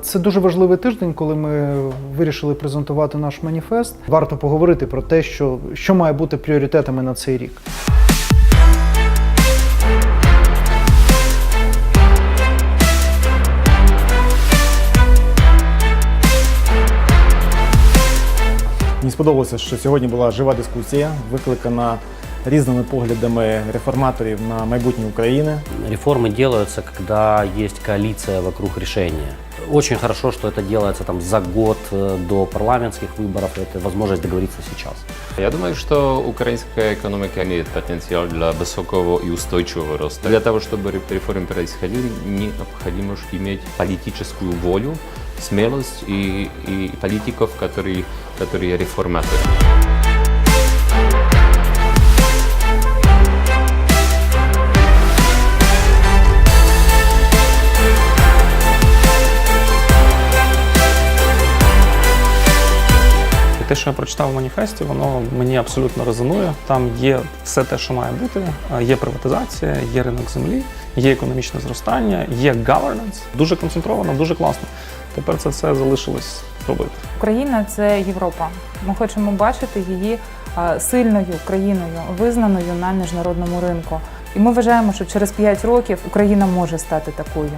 Це дуже важливий тиждень, коли ми вирішили презентувати наш маніфест. Варто поговорити про те, що, що має бути пріоритетами на цей рік. Мені сподобалося, що сьогодні була жива дискусія, викликана різними поглядами реформаторів на майбутнє України. Реформы делаются, когда есть коалиция вокруг решения. Очень хорошо, что это делается там за год э, до парламентских выборов. Это возможность договориться сейчас. Я думаю, что украинская экономика имеет потенциал для высокого и устойчивого роста. Для того, чтобы ре- реформы происходили, необходимо ж иметь политическую волю, смелость и, и политиков, которые, которые реформаторы. Те, що я прочитав в маніфесті, воно мені абсолютно резонує. Там є все те, що має бути. Е, Є приватизація, є ринок землі, є економічне зростання, є governance. Дуже концентровано, дуже класно. Тепер це все залишилось робити. Україна це Європа. Ми хочемо бачити її е, сильною країною, визнаною на міжнародному ринку. І ми вважаємо, що через 5 років Україна може стати такою.